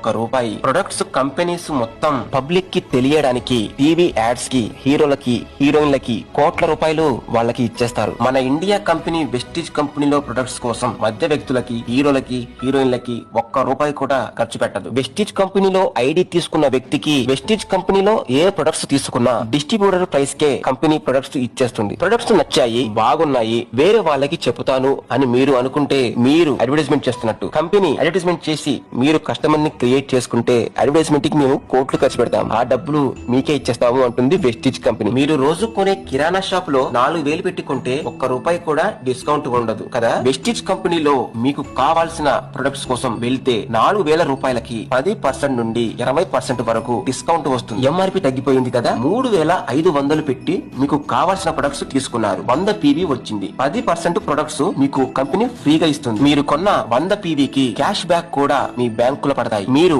ఒక్క రూపాయి. Products companies మొత్తం పబ్లిక్కి తెలియడానికి టీవీ యాడ్స్కి హీరోలకి హీరోయిన్లకి కోట్ల రూపాయలు వాళ్ళకి ఇచ్చేస్తారు. మన ఇండియా కంపెనీ వెస్టిజ్ కంపెనీలో ప్రొడక్ట్స్ కోసం మధ్య వ్యక్తులకి హీరోలకి హీరోయిన్లకి ఒక్క రూపాయి కూడా ఖర్చు పెట్టదు. వెస్టిజ్ కంపెనీలో ఐడి తీసుకున్న వ్యక్తికి వెస్టిజ్ కంపెనీలో ఏ ప్రొడక్ట్స్ తీసుకున్నా డిస్ట్రిబ్యూటర్ ప్రైస్ కే కంపెనీ ప్రొడక్ట్స్ ఇచ్చేస్తుంది. ప్రొడక్ట్స్ నచ్చాయి బాగున్నాయి వేరే వాళ్ళకి చెబుతాను అని మీరు అనుకుంటే మీరు అడ్వర్టైజ్మెంట్ చేస్తున్నట్టు. కంపెనీ అడ్వర్టైజ్మెంట్ చేసి మీరు కస్టమర్ని క్రియేట్ చేసుకుంటే అడ్వర్టైజ్మెంట్కి మేము కోట్లు ఖర్చు పెడతాం. ఆ డబ్బులు మీకే ఇచ్చేస్తాము అంటుంది వెస్టిజ్ కంపెనీ. మీరు రోజు కొనే కిరాణా షాప్లో నాలుగు వేలు పెట్టి కొంటే ఒక్క రూపాయి కూడా డిస్కౌంట్ ఉండదు కదా? వెస్టిజ్ కంపెనీలో మీకు కావాల్సిన ప్రొడక్ట్స్ కోసం వెళ్తే నాలుగు వేల రూపాయలకి పది పర్సెంట్ నుండి ఇరవై పర్సెంట్ వరకు డిస్కౌంట్ వస్తుంది. ఎంఆర్పి తగ్గిపోయింది కదా? మూడు వేల ఐదు వందలు పెట్టి మీకు కావాల్సిన ప్రొడక్ట్స్ తీసుకున్నారు. వంద పీవీ వచ్చింది. పది పర్సెంట్ ప్రొడక్ట్స్ మీకు కంపెనీ ఫ్రీగా ఇస్తుంది. మీరు కొన్న వంద పీవీకి క్యాష్ బ్యాక్ కూడా మీ బ్యాంకులో పడతాయి. మీరు